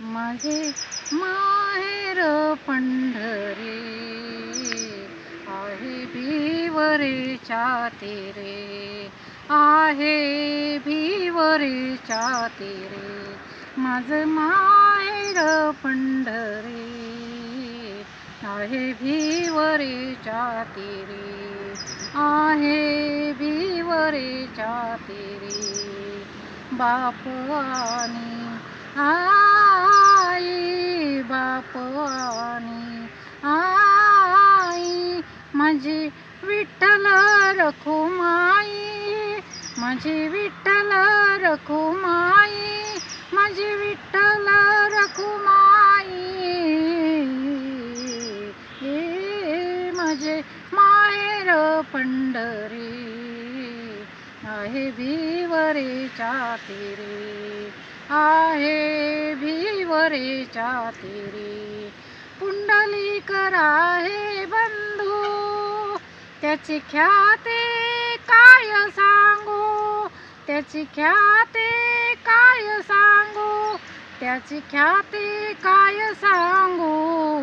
माझे माहेर पंढरे आहे भीवरेच्या तेरे आहे भीवरेच्या तेरे माझं माहेर पंढरे आहे भीवरेच्या तेरे आहे भीवरेच्या तेरे बाप आणि आई बाप आणि आई माझी विठ्ठल रखुमाई माझी विठ्ठल रखुमाई माझी विठ्ठल रखुमाई. ए माझे माहेर पंढरी आहे भिवरेच्या तीरे. आहे भिवरेच्या तीरे. पुंडलिक आहे बंधू. त्याची ख्याते काय सांगू? त्याची ख्याते काय सांगू? त्याची ख्याती काय सांगू?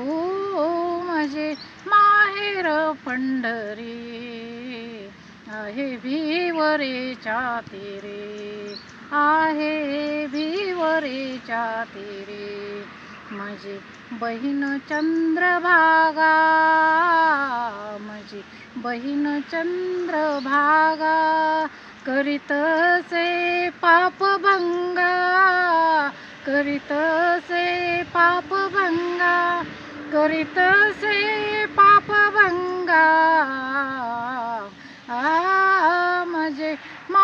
ओ म्हणजे माहेर पंढरी आहे भीवरेच्या तीरे. आहे भिवरेच्या तीरे. माझी बहीण चंद्रभागा माझी बहीण चंद्रभागा करीतसे पापभंगा करीतसे पापभंगा करीतसे पापभंगा आ माझे मा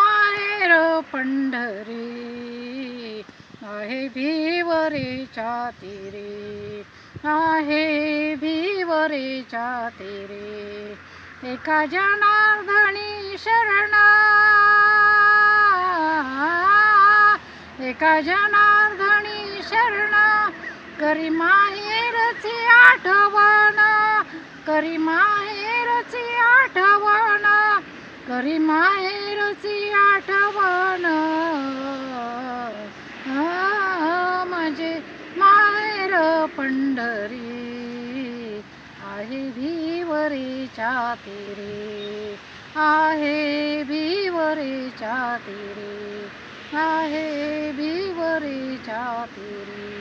पंढरी आहे भीवरे तीरे आहे भीवरे तीरे एका जनार्दनी शरण एका जनार्दनी शरण करी माहेरची आठवण करी माहेरची आठवण करी माहेरची आठवण आ, माझे माहेर पंढरी आहे भिवरेच्या तीरे आहे भिवरेच्या तीरे आहे भिवरेच्या तीरे.